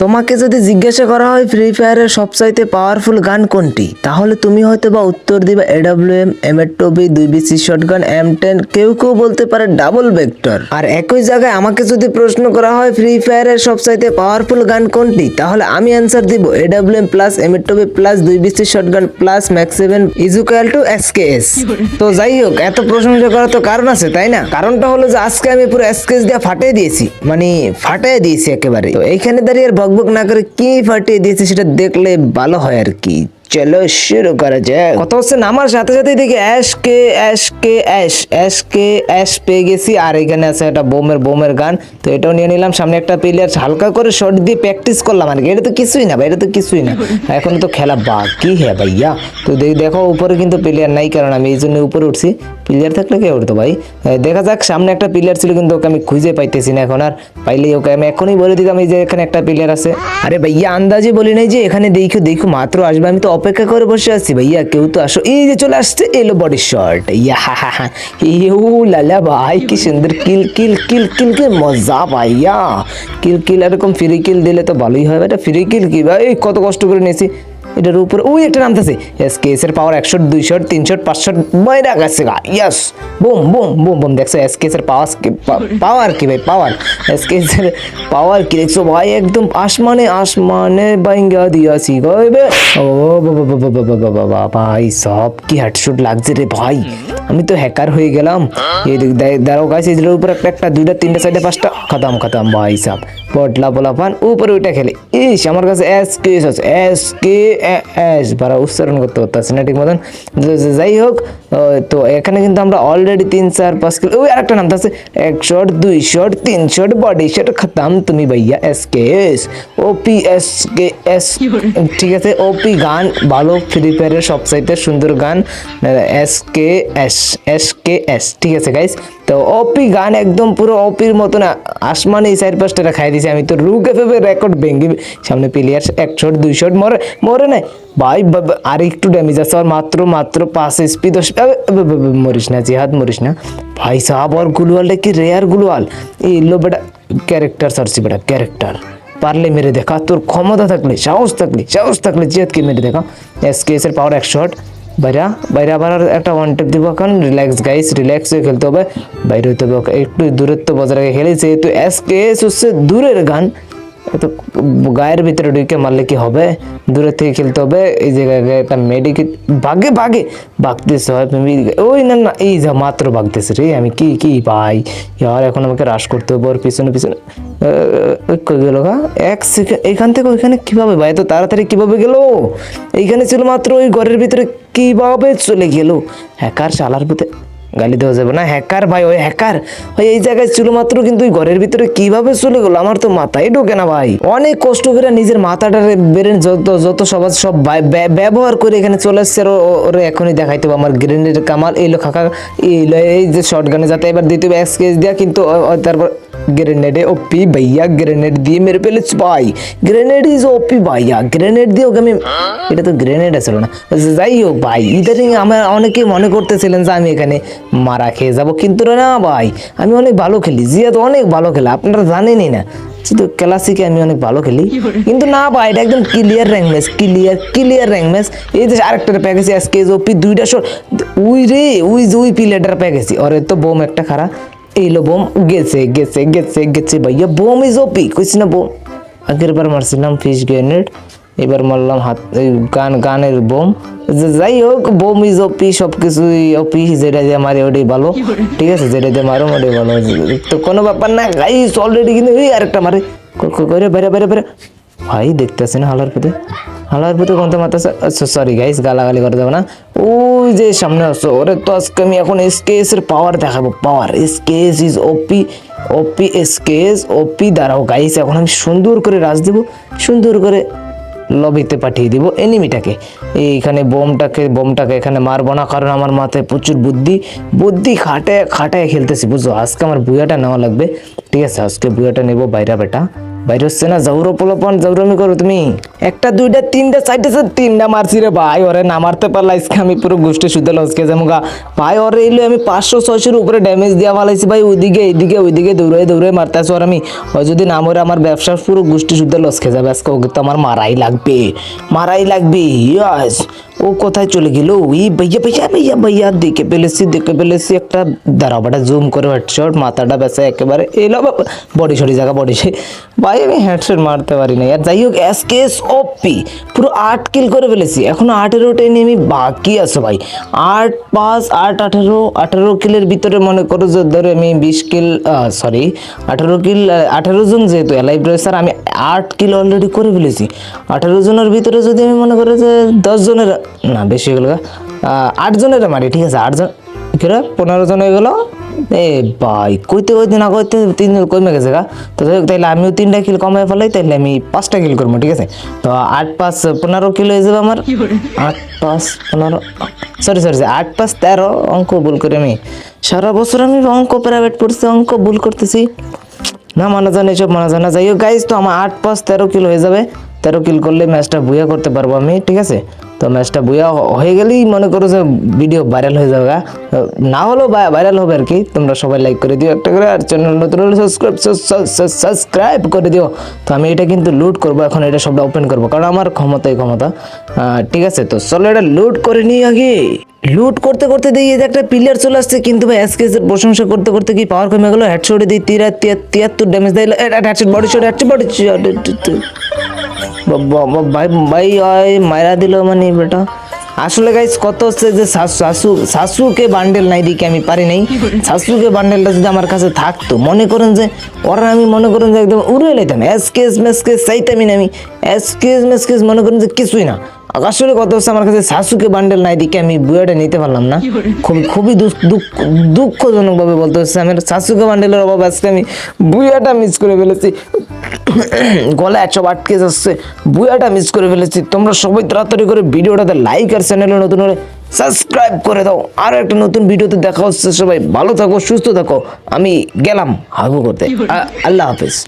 তোমাকে যদি জিজ্ঞাসা করা হয় ফ্রি ফায়ারের সবচাইতে পাওয়ারফুল গান কোনটি তাহলে তুমি হয়তো বা উত্তর দিবে এডাব্লিউ এম এম এর টবি দুই বিসি শটগান এম টেন কেউ কেউ বলতে পারে ডাবল ভেক্টর আর একই জায়গায় আমাকে যদি প্রশ্ন করা হয় ফ্রি ফায়ারের সবচাইতে পাওয়ারফুল গান কোনটি তাহলে আমি অ্যান্সার দিব এডাব্লিউ এম প্লাস এম এর টবি প্লাস দুই BC shotgun plus max seven equal to SKS তো যাই হোক এত প্রশংসা করার তো কারণ আছে তাই না? কারণটা হলো যে আজকে আমি পুরো এসকেএস দিয়ে ফাটিয়ে দিয়েছি মানে ফাটিয়ে দিয়েছি একেবারে। তো এইখানে দাঁড়িয়ে আর বকবক না করে কি ফাটিয়ে দিয়েছে সেটা দেখলে ভালো হয় আর কি। চলো শুরু করা যাক। কত হচ্ছে? নামার সাথে সাথে দেখি অ্যাশ কে অ্যাশ কে অ্যাশ অ্যাশ কে অ্যাশ পেয়ে গেছি। আর এখানে আছে একটা বোমের বোমের গান। তো এটাও নিয়ে নিলাম। সামনে একটা প্লেয়ার হালকা করে শর্ট দিয়ে প্র্যাকটিস করলাম আর কি। এটা তো কিছুই না ভাই, এটা তো কিছুই না। এখন তো খেলা বাকি হ্যাঁ ভাইয়া। তো দেখো, উপরে কিন্তু প্লেয়ার নাই, কারণ আমি এই জন্য উপরে উঠছি। প্লেয়ার থাকলে কে উঠতো ভাই? দেখা যাক, সামনে একটা প্লেয়ার ছিল কিন্তু ওকে আমি খুঁজে পাইতেছি না এখন আর। পাইলেই ওকে আমি এখনই বলে দিতাম এই যে এখানে একটা প্লেয়ার আছে। আরে ভাইয়া, আন্দাজে বলি নাই যে এখানে দেখো দেখো, মাত্র আসবে। আমি তো অপেক্ষা করে বসে আছি ভাইয়া, কেউ তো আসো। এই যে চলে আসছে, এলো বডি শর্ট ইয়া, হা হা ইউ লালা ভাই, কি সুন্দর কিল কিল কিল কিল, কি মজা ভাইয়া। কিল কিল, এরকম ফ্রি কিল দিলে তো ভালোই হয়। এটা ফ্রি কিল কি ভাই? কত কষ্ট করে নিয়েছি। এটার উপরে ওই একটা নামতেছে এস কেসের পাওয়ার একশো দুইশো তিনশো পাঁচশো বাইরে গেছে গা yes boom boom boom boom দেখছ এস কেসের পাওয়ার পাওয়ার কি ভাই পাওয়ার এস কেসের পাওয়ার কি দেখছ ভাই একদম আসমানে আসমানে বাইঙ্গা দিয়াছি গবে ও বাবা বাবা বাবা বাবা বাবা ভাই সব কি হেডশুট লাগছে রে ভাই আমি তো হ্যাকার হয়ে গেলাম। এই দেখ- দেখ- দাঁড়াও গাছ এদের উপরে একটা একটা দুইটা তিনটা সাইডে পাঁচটা খতম খতম ভাই সাহ পটলা পোলা পান উপরে ওইটা খেলে। ইস আমার কাছে এস কে এস আছে। এস কে এস বারা উচ্চারণ করতে পারতেছে না ঠিক মতন। যাই হোক তো এখানে কিন্তু আমরা অলরেডি তিন চার পাঁচ কিলো ওই আরেকটা নাম আছে। এক শট দুই শট তিন শট বডি শট খতম তুমি ভাইয়া S K S OP S K S ঠিক আছে ওপি গান ভালো ফ্রি ফায়ারের সব সবচাইতে সুন্দর গান। S K S S K S ঠিক আছে গাইস তো ওপি গান একদম পুরো ওপির মতন আসমানে এই চার পাঁচটা খাই দিয়েছি আমি। তো রুকে ফেবে রেকর্ড ভেঙে সামনে প্লেয়ার এক শট দুই শট মরে মরে নাই। ভাই আর একটু ড্যামেজ আছে, আর মাত্র মাত্র পাঁচ এসপি দশ মরিস না, জিহাদ মরিস না। ভাই সাহাব আর গুলওয়ালটা কি রেয়ার গুলওয়াল। এই লো বেটা ক্যারেক্টার সারছি বেটা ক্যারেক্টার পারলে মেরে দেখা, তোর ক্ষমতা থাকলে, সাহস থাকলে সাহস থাকলে জিয়াদকে মেরে দেখা। এস কে এর পাওয়ার এক শট বাইরা, বাইরে আবার একটা ওয়ান টেপ দিব এখন। রিল্যাক্স গাইস রিল্যাক্স হয়ে খেলতে হবে। বাইরে হইতে হবে একটু দূরত্ব বজায় রেখে খেলে, যেহেতু এস কে এস হচ্ছে দূরের গান। এত গায়ের ভিতরে ঢুকে মারলে কি হবে? দূরে থেকে খেলতে হবে। এই জায়গায় একটা মেডিকেট বাগে বাগে বাগতেছে। হয় ওই না না, এই যা মাত্র বাগতেছে রে। আমি কি কি পাই? আর এখন আমাকে রাশ করতে হবে। ওর পিছনে পিছনে কই গেল গা? এক সেকেন্ড এখান থেকে ওইখানে কীভাবে ভাই তো তাড়াতাড়ি কীভাবে গেল? এইখানে ছিল মাত্র ওই ঘরের ভিতরে কীভাবে চলে গেল? হ্যাকার চালার ভিতরে গালি দেওয়া যাবে না। হ্যাকার ভাই ওই হ্যাকার ওই এই জায়গায় ছিল মাত্র কিন্তু ওই ঘরের ভিতরে কীভাবে চলে গেলো? আমার তো মাথায় ঢোকে না ভাই। অনেক কষ্ট করে নিজের মাথাটার ব্রেন যত যত সবাই সব ব্যা- ব্যা- ব্যবহার করে এখানে চলে এসছে। আর ওরে এখনই দেখাইতে হবে আমার গ্রেনেড কামাল এইলো খাকা এই যে শর্ট গানে যাতে এবার দিতে হবে এক্সকেস দেওয়া কিন্তু তারপর গ্রেনেডে ওপি ভাইয়া গ্রেনেড দিয়ে মেরে ফেলেছি ভাই। গ্রেনেড ইজ ওপি ভাইয়া গ্রেনেড দিয়ে ওকে আমি এটা তো গ্রেনেড আছিল না। যাই হোক ভাই ইদারিং আমার অনেকে মনে করতেছিলেন যে আমি এখানে মারা খেয়ে যাব। কিন্তু না ভাই আমি অনেক ভালো খেলি জিয়া তো অনেক ভালো খেলে আপনারা জানেনই না। শুধু ক্লাসিকে আমি অনেক ভালো খেলি। কিন্তু না ভাই এটা একদম clear rank match clear clear rank match এই যে আরেকটা প্যাকেজ এসকে ওপি দুইটা শট উই রে উই উই প্লেটার প্যাকেজ ওরে তো বোম একটা খারা এইলো বোম গেছে গেছে গেছে গেছে ভাইয়া। বোম ইজ ওপি কইছি না বোম। আগের বার মারছিলাম ফিশ গ্রেনেড এবার মারলাম হাত গান গানের বোম। যাই হোক বোম ইজ ওপি সব কিছুই ওপি যেটা দিয়ে মারি ওটাই ভালো। ঠিক আছে যেটা দিয়ে মারো ওটাই ভালো। তো কোনো ব্যাপার না গাইস অলরেডি কিন্তু এই আরেকটা মারে। করে বেরে বেরে বেরে ভাই দেখতেছে না হালার পেতে হালার কোনটা মারতেছে? আচ্ছা সরি গাইস গালাগালি করে দেবো না। ওই যে সামনে আসছো ওরে তো আজকে আমি এখন এসকেএস এর পাওয়ার দেখাবো। Power SKS is OP OP SKS OP দাঁড়াও গাইস এখন আমি সুন্দর করে রাজ দেবো। সুন্দর করে লবিতে পাঠিয়ে দিব এনিমিটাকে। এইখানে বোমটাকে বোমটাকে এখানে মারবো না, কারণ আমার মাথায় প্রচুর বুদ্ধি। বুদ্ধি খাটায় খাটায় খেলতেছি, বুঝছ? আজকে আমার বুয়াটা নেওয়া লাগবে। ঠিক আছে, আজকে বুয়াটা নেব বাইরা বেটা। বাইরে হচ্ছে না জৌরো পোলাপন জৌরমি করো তুমি। একটা, দুইটা, তিনটা, চারটে চার তিনটা মারছি রে ভাই, ওরে না মারতে পারলে আজকে আমি পুরো গোষ্ঠী শুদ্ধ লসকে যাব গা। ভাই, ওরে এলো আমি পাঁচশো, ছয়শোর উপরে ড্যামেজ দেওয়া ফেলাইছি ভাই, ওইদিকে, এইদিকে, ওইদিকে দৌড়ে দৌড়ে মারতে আসো আর আমি। ওই যদি না মরে আমার ব্যবসার পুরো গোষ্ঠী শুদ্ধ লসকে যাবে, আজকে ওকে তো আমার মারাই লাগবে মারাই লাগবে ইয়াস ও কোথায় চলে গেল? ওই ভাইয়া ভাইয়া ভাইয়া ভাইয়া, দেখে ফেলেছি দেখে ফেলেছি, একটা দাঁড়াবাটা জুম করে হেডশট মাথাটা বেসে একেবারে, এলো বডি সরি জায়গা বডি ভাই, আমি হেডশট মারতে পারি না আর যাই হোক এস কেস ওপি পুরো আট কিল করে ফেলেছি। এখনও আঠেরো টেনে আমি বাকি আছে ভাই। আট পাঁচ, আট আঠেরো আঠেরো কিলের ভিতরে মনে করো যে ধরে আমি বিশ কিল সরি আঠেরো কিল আঠেরো জন যেহেতু এলাইভ রয়েছে, আর আমি আট কিল অলরেডি করে ফেলেছি। আঠেরো জনের ভিতরে যদি আমি মনে করি যে দশ জনের, না, বেশি হয়ে গেলো আট জনের মারি, ঠিক আছে আটজন কিরে পনেরো জন হয়ে গেলো। এ ভাই কইতে কইতে না কইতে তিনজন কমে গেছে গা। তো যাই হোক তাইলে আমিও তিনটা কিল কমাই ফেলাই তাইলে আমি পাঁচটা কিল করব ঠিক আছে? তো আট পাঁচ পনেরো কিলো হয়ে যাবে আমার। আট পাঁচ পনেরো সরি সরি আট পাঁচ তেরো অঙ্ক ভুল করে আমি। সারা বছর আমি অঙ্ক প্রাইভেট পড়ছি অঙ্ক ভুল করতেছি। না মানা জানা এসব মানা জানা যাই হোক গাইজ তো আমার আট পাঁচ তেরো কিল হয়ে যাবে। তেরো কিল করলে ম্যাচটা বুয়া করতে পারব আমি, ঠিক আছে? তো ম্যাচটা বুয়া হয়ে গেলেই মনে করো যে ভিডিও ভাইরাল হয়ে যাবে। না হলেও ভাইরাল হবে আর কি। তোমরা সবাই লাইক করে দিও একটা করে, আর চ্যানেল নতুন হলে সাবস্ক্রাইব সাবস্ক্রাইব করে দিও। তো আমি এটা কিন্তু লুট করব, এখন এটা সবটা ওপেন করব, কারণ আমার ক্ষমতাই ক্ষমতা। ঠিক আছে, তো চলো এটা লুট করে নিই আগে। লুট করতে করতে দেখি যে একটা প্লেয়ার চলে আসছে, কিন্তু ভাই এসকেসের প্রশংসা করতে করতে কি পাওয়ার কমে গেল? হেডশটে দিই, তিরা তিয়াত্তর ড্যামেজ দেয় headshot body shot headshot body ভাই ওই মাইরা দিল মানে বেটা। আসলে গাইস কত হচ্ছে যে শাশু শাশু, শাশুকে বান্ডেল নাই দিকে আমি, পারি নাই। শাশুকে বান্ডেলটা যদি আমার কাছে থাকতো, মনে করেন যে, ওরা আমি মনে করেন যে একদম উড়ে লাইতাম। এসকেস মেসকেস চাইতামই না আমি। এসকেস মেসকেস মনে করেন যে কিছুই না। আসলে কত হচ্ছে আমার কাছে শাশুকে বান্ডেল নাই দিকে আমি বুয়াটা নিতে পারলাম না। খুবই খুবই দুঃখ- দুঃখ- দুঃখজনক ভাবে বলতে হচ্ছে আমার শাশুকে বান্ডেলের অভাব আজকে আমি বুয়াটা মিস করে ফেলেছি। গলা একশো আটকে যাচ্ছে বুয়াটা মিস করে ফেলেছি। তোমরা সবাই তাড়াতাড়ি করে ভিডিওটাতে লাইক আর চ্যানেলে নতুন হলে সাবস্ক্রাইব করে দাও। আর একটা নতুন ভিডিওতে দেখা হচ্ছে সবাই। ভালো থাকো সুস্থ থাকো। আমি গেলাম হাগু করতে। আল্লাহ হাফেজ।